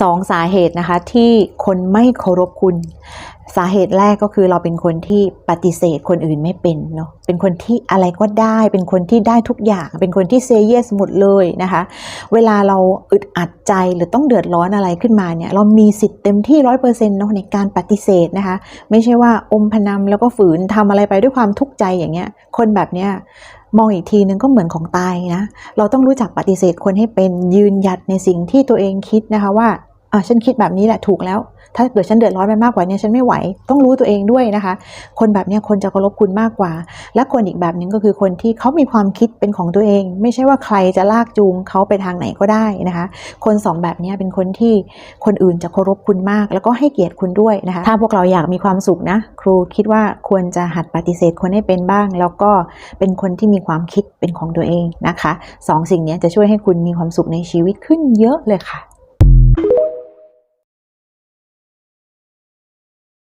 สองสาเหตุนะคะที่คนไม่เคารพคุณ สาเหตุแรกก็คือเราเป็นคนที่ปฏิเสธคนอื่นไม่เป็นเนาะเป็นคนที่อะไรก็ได้ เป็นคนที่ได้ทุกอย่าง เป็นคนที่เซเยสหมดเลยนะคะ เวลาเราอึดอัดใจหรือต้องเดือดร้อนอะไรขึ้นมาเนี่ยเรามีสิทธิ์เต็มที่ร้อยเปอร์เซ็นต์เนาะในการปฏิเสธนะคะ ไม่ใช่ว่าอมพนำแล้วก็ฝืนทำอะไรไปด้วยความทุกข์ใจอย่างเงี้ย คนแบบเนี้ยมองอีกทีนึงก็เหมือนของตายนะ เราต้องรู้จักปฏิเสธคนให้เป็นยืนหยัดในสิ่งที่ตัวเองคิดนะคะว่า อะฉันคิดแบบนี้แหละถูกแล้ว ถ้าเกิดฉันเดือดร้อนไปมากกว่านี้ฉันไม่ไหว ต้องรู้ตัวเองด้วยนะคะ คนแบบนี้คนจะเคารพคุณมากกว่า และคนอีกแบบหนึงก็คือคนที่เขามีความคิดเป็นของตัวเอง ไม่ใช่ว่าใครจะลากจูงเขาไปทางไหนก็ได้นะคะ คนสองแบบนี้เป็นคนที่คนอื่นจะเคารพคุณมาก แล้วก็ให้เกียรติคุณด้วยนะคะ ถ้าพวกเราอยากมีความสุขนะ ครูคิดว่าควรจะหัดปฏิเสธคนให้เป็นบ้าง แล้วก็เป็นคนที่มีความคิดเป็นของตัวเองนะคะสองสิ่งนี้จะช่วยให้คุณมีความสุขในชีวิตขึ้นเยอะเลยค่ะ